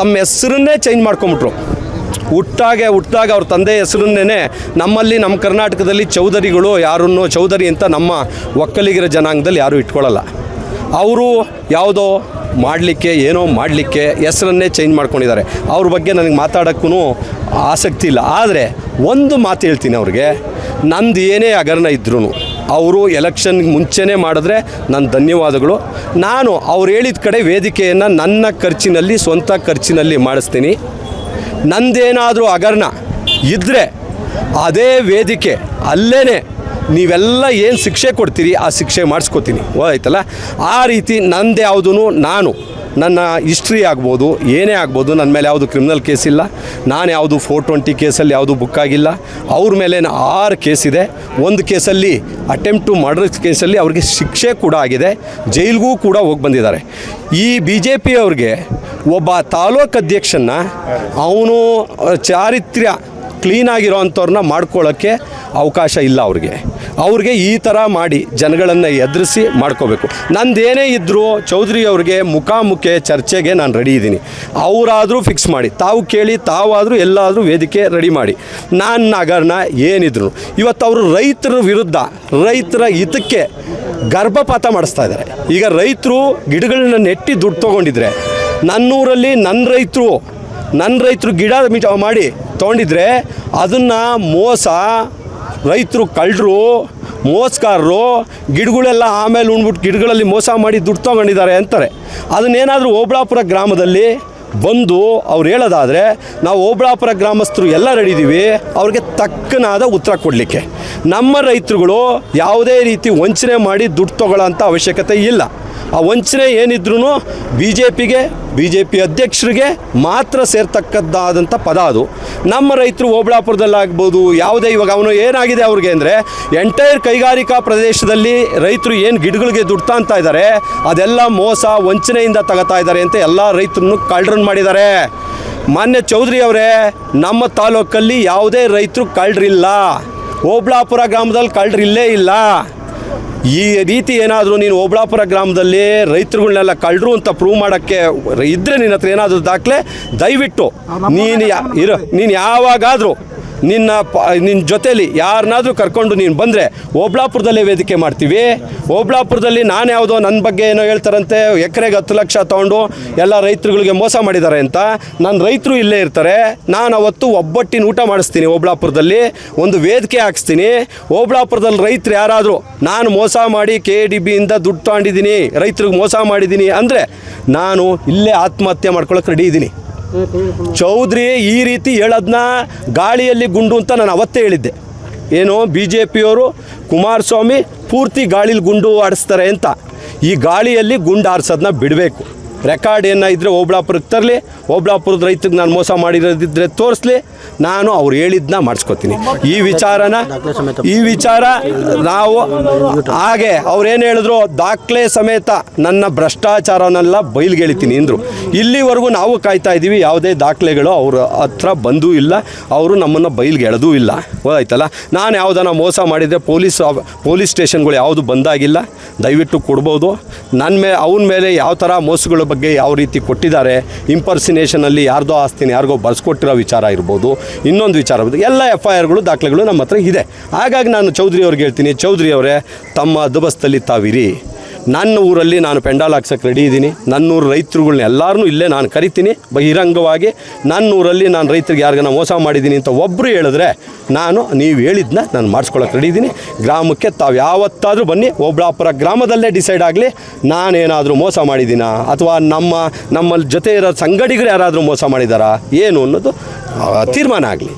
ತಮ್ಮ ಹೆಸರನ್ನೇ ಚೇಂಜ್ ಮಾಡ್ಕೊಂಬಿಟ್ರು. ಹುಟ್ಟಾಗೆ ಹುಟ್ಟಾಗ ಅವ್ರ ತಂದೆ ಹೆಸರನ್ನೇ ನಮ್ಮಲ್ಲಿ ನಮ್ಮ ಕರ್ನಾಟಕದಲ್ಲಿ ಚೌಧರಿಗಳು ಯಾರನ್ನು ಚೌಧರಿ ಅಂತ ನಮ್ಮ ಒಕ್ಕಲಿಗರ ಜನಾಂಗದಲ್ಲಿ ಯಾರೂ ಇಟ್ಕೊಳ್ಳಲ್ಲ. ಅವರು ಯಾವುದೋ ಮಾಡಲಿಕ್ಕೆ, ಏನೋ ಮಾಡಲಿಕ್ಕೆ ಹೆಸರನ್ನೇ ಚೇಂಜ್ ಮಾಡ್ಕೊಂಡಿದ್ದಾರೆ. ಅವ್ರ ಬಗ್ಗೆ ನನಗೆ ಮಾತಾಡೋಕ್ಕೂ ಆಸಕ್ತಿ ಇಲ್ಲ. ಆದರೆ ಒಂದು ಮಾತು ಹೇಳ್ತೀನಿ ಅವ್ರಿಗೆ, ನಂದು ಏನೇ ಹಗರಣ ಇದ್ರೂ ಅವರು ಎಲೆಕ್ಷನ್ ಮುಂಚೆನೇ ಮಾಡಿದ್ರೆ ನನ್ನ ಧನ್ಯವಾದಗಳು. ನಾನು ಅವ್ರು ಹೇಳಿದ ಕಡೆ ವೇದಿಕೆಯನ್ನು ನನ್ನ ಖರ್ಚಿನಲ್ಲಿ, ಸ್ವಂತ ಖರ್ಚಿನಲ್ಲಿ ಮಾಡಿಸ್ತೀನಿ. ನಂದೇನಾದರೂ ಹಗರಣ ಇದ್ದರೆ ಅದೇ ವೇದಿಕೆ ಅಲ್ಲೇ ನೀವೆಲ್ಲ ಏನು ಶಿಕ್ಷೆ ಕೊಡ್ತೀರಿ ಆ ಶಿಕ್ಷೆ ಮಾಡಿಸ್ಕೊತೀನಿ. ಆಯ್ತಲ್ಲ? ಆ ರೀತಿ ನಂದು ಯಾವುದೂ ನಾನು. ನನ್ನ ಹಿಸ್ಟ್ರಿ ಆಗ್ಬೋದು, ಏನೇ ಆಗ್ಬೋದು, ನನ್ನ ಮೇಲೆ ಯಾವುದು ಕ್ರಿಮಿನಲ್ ಕೇಸ್ ಇಲ್ಲ. ನಾನು ಯಾವುದು ಫೋರ್ ಟ್ವೆಂಟಿ ಕೇಸಲ್ಲಿ ಯಾವುದು ಬುಕ್ ಆಗಿಲ್ಲ. ಅವ್ರ ಮೇಲೆ ಆರು ಇದೆ. ಒಂದು ಕೇಸಲ್ಲಿ ಅಟೆಂಪ್ಟ್ ಟು ಮರ್ಡರ್ ಕೇಸಲ್ಲಿ ಅವ್ರಿಗೆ ಶಿಕ್ಷೆ ಕೂಡ ಆಗಿದೆ. ಜೈಲಿಗೂ ಕೂಡ ಹೋಗಿ ಬಂದಿದ್ದಾರೆ. ಈ ಬಿ ಜೆ ಪಿಯವ್ರಿಗೆ ಒಬ್ಬ ತಾಲೂಕು ಅಧ್ಯಕ್ಷನ ಅವನು, ಚಾರಿತ್ರ್ಯ ಕ್ಲೀನಾಗಿರೋ ಅಂಥವ್ರನ್ನ ಮಾಡ್ಕೊಳ್ಳೋಕ್ಕೆ ಅವಕಾಶ ಇಲ್ಲ ಅವ್ರಿಗೆ. ಅವ್ರಿಗೆ ಈ ಥರ ಮಾಡಿ ಜನಗಳನ್ನು ಎದುರಿಸಿ ಮಾಡ್ಕೋಬೇಕು. ನಂದೇನೇ ಇದ್ದರೂ ಚೌಧರಿ ಅವ್ರಿಗೆ ಮುಖಾಮುಖಿ ಚರ್ಚೆಗೆ ನಾನು ರೆಡಿ ಇದ್ದೀನಿ. ಅವರಾದರೂ ಫಿಕ್ಸ್ ಮಾಡಿ, ತಾವು ಕೇಳಿ, ತಾವಾದರೂ ಎಲ್ಲಾದರೂ ವೇದಿಕೆ ರೆಡಿ ಮಾಡಿ. ನಾನು ನಗರನ ಏನಿದ್ರು. ಇವತ್ತು ಅವರು ರೈತರ ವಿರುದ್ಧ, ರೈತರ ಹಿತಕ್ಕೆ ಗರ್ಭಪಾತ ಮಾಡಿಸ್ತಾ ಇದ್ದಾರೆ ಈಗ ರೈತರು ಗಿಡಗಳನ್ನ ನೆಟ್ಟಿ ದುಡ್ಡು ತೊಗೊಂಡಿದ್ರೆ ನನ್ನೂರಲ್ಲಿ ನನ್ನ ರೈತರು ನನ್ನ ರೈತರು ಗಿಡ ಮಿಟ ಮಾಡಿ ತೊಗೊಂಡಿದ್ರೆ ಅದನ್ನು ಮೋಸ ರೈತರು ಕಳ್ಳರು ಮೋಸಗಾರರು, ಗಿಡಗಳೆಲ್ಲ ಆಮೇಲೆ ಉಣ್ಬಿಟ್ಟು ಗಿಡಗಳಲ್ಲಿ ಮೋಸ ಮಾಡಿ ದುಡ್ಡು ತೊಗೊಂಡಿದ್ದಾರೆ ಅಂತಾರೆ. ಅದನ್ನೇನಾದರೂ ಓಬಳಾಪುರ ಗ್ರಾಮದಲ್ಲಿ ಬಂದು ಅವ್ರು ಹೇಳೋದಾದರೆ, ನಾವು ಓಬಳಾಪುರ ಗ್ರಾಮಸ್ಥರು ಎಲ್ಲ ರೆಡಿ ಇದ್ದೀವಿ ಅವ್ರಿಗೆ ತಕ್ಕನಾದ ಉತ್ತರ ಕೊಡಲಿಕ್ಕೆ. ನಮ್ಮ ರೈತರುಗಳು ಯಾವುದೇ ರೀತಿ ವಂಚನೆ ಮಾಡಿ ದುಡ್ಡು ತೊಗೊಳ್ಳೋ ಅಂಥ ಅವಶ್ಯಕತೆ ಇಲ್ಲ. ಆ ವಂಚನೆ ಏನಿದ್ರೂ ಬಿ ಜೆ ಪಿಗೆ ಬಿ ಜೆ ಪಿ ಅಧ್ಯಕ್ಷರಿಗೆ ಮಾತ್ರ ಸೇರ್ತಕ್ಕದ್ದಾದಂಥ ಪದ ಅದು. ನಮ್ಮ ರೈತರು ಓಬಳಾಪುರದಲ್ಲಾಗ್ಬೋದು, ಯಾವುದೇ ಇವಾಗ ಅವನು ಏನಾಗಿದೆ ಅವ್ರಿಗೆ ಅಂದರೆ ಎಂಟೈರ್ ಕೈಗಾರಿಕಾ ಪ್ರದೇಶದಲ್ಲಿ ರೈತರು ಏನು ಗಿಡಗಳಿಗೆ ದುಡ್ಡು ಅಂತ ಇದ್ದಾರೆ ಅದೆಲ್ಲ ಮೋಸ, ವಂಚನೆಯಿಂದ ತಗೋತಾ ಇದ್ದಾರೆ ಅಂತ ಎಲ್ಲ ರೈತರನ್ನು ಕಳ್ಳರನ್ನು ಮಾಡಿದ್ದಾರೆ. ಮಾನ್ಯ ಚೌಧರಿ ಅವರೇ, ನಮ್ಮ ತಾಲೂಕಲ್ಲಿ ಯಾವುದೇ ರೈತರು ಕಳ್ಳರಿಲ್ಲ ಓಬಳಾಪುರ ಗ್ರಾಮದಲ್ಲಿ ಕಳ್ಳರಿಲ್ಲೇ ಇಲ್ಲ. ಈ ರೀತಿ ಏನಾದರೂ ನೀನು ಓಬಳಾಪುರ ಗ್ರಾಮದಲ್ಲಿ ರೈತರುಗಳನ್ನೆಲ್ಲ ಕಳ್ಳರು ಅಂತ ಪ್ರೂವ್ ಮಾಡೋಕ್ಕೆ ಇದ್ದರೆ ನಿನ್ನ ಹತ್ರ ಏನಾದರೂ ದಾಖಲೆ ದಯವಿಟ್ಟು ನೀನು ಯಾ ಇರು ನೀನು ಯಾವಾಗಾದರೂ ನಿನ್ನ ನಿನ್ನ ಜೊತೇಲಿ ಯಾರನ್ನಾದರೂ ಕರ್ಕೊಂಡು ನೀನು ಬಂದರೆ ಓಬ್ಳಾಪುರದಲ್ಲೇ ವೇದಿಕೆ ಮಾಡ್ತೀವಿ. ಓಬ್ಳಾಪುರದಲ್ಲಿ ನಾನು ಯಾವುದೋ ನನ್ನ ಬಗ್ಗೆ ಏನೋ ಹೇಳ್ತಾರಂತೆ, ಎಕರೆಗೆ ಹತ್ತು ಲಕ್ಷ ತೊಗೊಂಡು ಎಲ್ಲ ರೈತರುಗಳಿಗೆ ಮೋಸ ಮಾಡಿದ್ದಾರೆ ಅಂತ. ನನ್ನ ರೈತರು ಇಲ್ಲೇ ಇರ್ತಾರೆ. ನಾನು ಅವತ್ತು ಒಬ್ಬಟ್ಟಿನ ಊಟ ಮಾಡಿಸ್ತೀನಿ ಓಬ್ಳಾಪುರದಲ್ಲಿ ಒಂದು ವೇದಿಕೆ ಹಾಕ್ಸ್ತೀನಿ. ಓಬ್ಳಾಪುರದಲ್ಲಿ ರೈತರು ಯಾರಾದರೂ, ನಾನು ಮೋಸ ಮಾಡಿ ಕೆ ಡಿ ಬಿಯಿಂದ ದುಡ್ಡು ತೊಗೊಂಡಿದ್ದೀನಿ, ರೈತರಿಗೆ ಮೋಸ ಮಾಡಿದ್ದೀನಿ ಅಂದರೆ ನಾನು ಇಲ್ಲೇ ಆತ್ಮಹತ್ಯೆ ಮಾಡ್ಕೊಳ್ಳೋಕೆ ರೆಡಿ ಇದ್ದೀನಿ ಚೌಧರಿ ಈ ರೀತಿ ಹೇಳೋದನ್ನ ಗಾಳಿಯಲ್ಲಿ ಗುಂಡು ಅಂತ ನಾನು ಅವತ್ತೇ ಹೇಳಿದ್ದೆ. ಏನು ಬಿ ಜೆ ಪಿಯವರು ಕುಮಾರಸ್ವಾಮಿ ಪೂರ್ತಿ ಗಾಳಿಲಿ ಗುಂಡು ಆಡಿಸ್ತಾರೆ ಅಂತ. ಈ ಗಾಳಿಯಲ್ಲಿ ಗುಂಡು ಆರಿಸೋದನ್ನ ಬಿಡಬೇಕು. ರೆಕಾರ್ಡ್ ಏನ ಇದ್ದರೆ ಓಬಳಾಪುರಕ್ಕೆ ತರಲಿ, ಓಬಳಾಪುರದ ರೈತರಿಗೆ ನಾನು ಮೋಸ ಮಾಡಿರೋದಿದ್ರೆ ತೋರಿಸ್ಲಿ, ನಾನು ಅವ್ರು ಹೇಳಿದ್ನ ಮಾಡಿಸ್ಕೊತೀನಿ. ಈ ವಿಚಾರನ, ಈ ವಿಚಾರ ನಾವು ಹಾಗೆ ಅವ್ರೇನು ಹೇಳಿದ್ರು, ದಾಖಲೆ ಸಮೇತ ನನ್ನ ಭ್ರಷ್ಟಾಚಾರನೆಲ್ಲ ಬಯಲ್ಗೆಳಿತೀನಿ ಅಂದರು. ಇಲ್ಲಿವರೆಗೂ ನಾವು ಕಾಯ್ತಾ ಇದ್ದೀವಿ ಯಾವುದೇ ದಾಖಲೆಗಳು ಅವ್ರ ಹತ್ರ ಬಂದೂ ಇಲ್ಲ, ಅವರು ನಮ್ಮನ್ನು ಬಯಲ್ಗೆ ಎಳೆದೂ ಇಲ್ಲ. ಆಯ್ತಲ್ಲ ನಾನು ಯಾವುದನ್ನ ಮೋಸ ಮಾಡಿದರೆ ಪೊಲೀಸ್ ಪೊಲೀಸ್ ಸ್ಟೇಷನ್ಗಳು ಯಾವುದು ಬಂದಾಗಿಲ್ಲ. ದಯವಿಟ್ಟು ಕೊಡ್ಬೋದು. ನನ್ನ ಮೇಲೆ ಅವನ ಮೇಲೆ ಯಾವ ಥರ ಮೋಸಗಳ ಬಗ್ಗೆ ಯಾವ ರೀತಿ ಕೊಟ್ಟಿದ್ದಾರೆ ಇಂಪರ್ಸಿನೇಷನಲ್ಲಿ ಯಾರ್ದೋ ಆಸ್ತಿನ ಯಾರಿಗೋ ಬರ್ಸ್ಕೊಟ್ಟಿರೋ ವಿಚಾರ ಇರ್ಬೋದು, ಇನ್ನೊಂದು ವಿಚಾರ ಎಲ್ಲ ಎಫ್ ಐ ಆರ್ಗಳು ದಾಖಲೆಗಳು ನಮ್ಮ ಹತ್ರ ಇದೆ. ಹಾಗಾಗಿ ನಾನು ಚೌಧರಿ ಅವ್ರಿಗೆ ಹೇಳ್ತೀನಿ, ಚೌಧರಿ ಅವರೇ, ತಮ್ಮ ದುಬಸ್ತಲ್ಲಿ ತಾವಿರಿ. ನನ್ನ ಊರಲ್ಲಿ ನಾನು ಪೆಂಡಾಲ್ ಹಾಕ್ಸಕ್ಕೆ ರೆಡಿ ಇದ್ದೀನಿ. ನನ್ನೂರು ರೈತರುಗಳ್ನ ಎಲ್ಲರನ್ನೂ ಇಲ್ಲೇ ನಾನು ಕರಿತೀನಿ. ಬಹಿರಂಗವಾಗಿ ನನ್ನ ಊರಲ್ಲಿ ನಾನು ರೈತರಿಗೆ ಯಾರಿಗಾನ ಮೋಸ ಮಾಡಿದ್ದೀನಿ ಅಂತ ಒಬ್ಬರು ಹೇಳಿದ್ರೆ ನಾನು ನೀವು ಹೇಳಿದ್ನ ನಾನು ಮಾಡಿಸ್ಕೊಳಕ್ಕೆ ರೆಡಿ ಇದ್ದೀನಿ. ಗ್ರಾಮಕ್ಕೆ ತಾವು ಯಾವತ್ತಾದರೂ ಬನ್ನಿ. ಒಬ್ಳಾಪುರ ಗ್ರಾಮದಲ್ಲೇ ಡಿಸೈಡ್ ಆಗಲಿ. ನಾನೇನಾದರೂ ಮೋಸ ಮಾಡಿದ್ದೀನ? ಅಥವಾ ನಮ್ಮ ನಮ್ಮ ಜೊತೆ ಇರೋ ಸಂಗಡಿಗರು ಯಾರಾದರೂ ಮೋಸ ಮಾಡಿದಾರಾ? ಏನು ಅನ್ನೋದು ತೀರ್ಮಾನ ಆಗಲಿ.